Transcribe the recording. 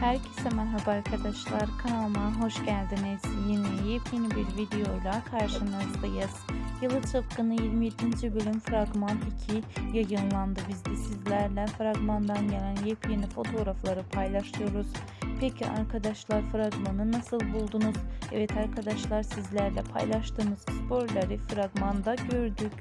Herkese merhaba arkadaşlar kanalıma hoş geldiniz. Yine yepyeni bir videoyla karşınızdayız. Yalı Çapkını 27. bölüm fragman 2 yayınlandı. Biz de sizlerle fragmandan gelen yepyeni fotoğrafları paylaşıyoruz. Peki arkadaşlar fragmanı nasıl buldunuz? Evet arkadaşlar sizlerle paylaştığımız sporları fragmanda gördük.